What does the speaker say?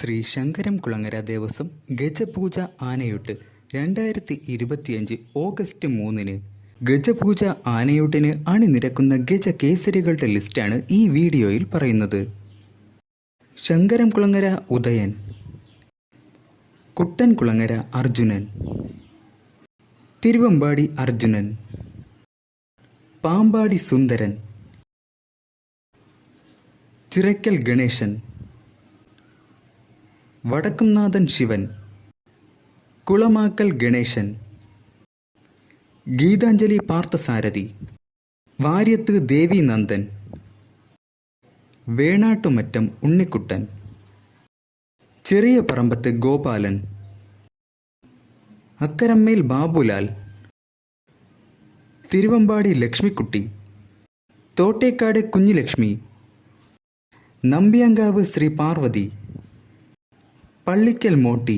ശ്രീ ശങ്കരം കുളങ്ങര ദേവസ്വം ഗജപൂജ ആനയൂട്ട് രണ്ടായിരത്തി ഇരുപത്തിയഞ്ച് ഓഗസ്റ്റ് മൂന്നിന്. ഗജപൂജ ആനയൂട്ടിന് അണിനിരക്കുന്ന ഗജ കേസരികളുടെ ലിസ്റ്റാണ് ഈ വീഡിയോയിൽ പറയുന്നത്. ശങ്കരം കുളങ്ങര ഉദയൻ. കുട്ടൻ കുളങ്ങര അർജുനൻ. തിരുവമ്പാടി അർജുനൻ. പാമ്പാടി സുന്ദരൻ. ചിറയ്ക്കൽ ഗണേശൻ. വടക്കുംനാഥൻ ശിവൻ. കുളമാക്കൽ ഗണേശൻ. ഗീതാഞ്ജലി പാർത്ഥസാരഥി. വാര്യത്ത് ദേവി നന്ദൻ വേണാട്ടുമറ്റം ഉണ്ണിക്കുട്ടൻ. ചെറിയ പറമ്പത്ത് ഗോപാലൻ. അക്കരമ്മേൽ ബാബുലാൽ. തിരുവമ്പാടി ലക്ഷ്മിക്കുട്ടി. തോട്ടേക്കാട് കുഞ്ഞിലക്ഷ്മി. നമ്പ്യാങ്കാവ് ശ്രീ പാർവതി. പള്ളിക്കൽ മോട്ടി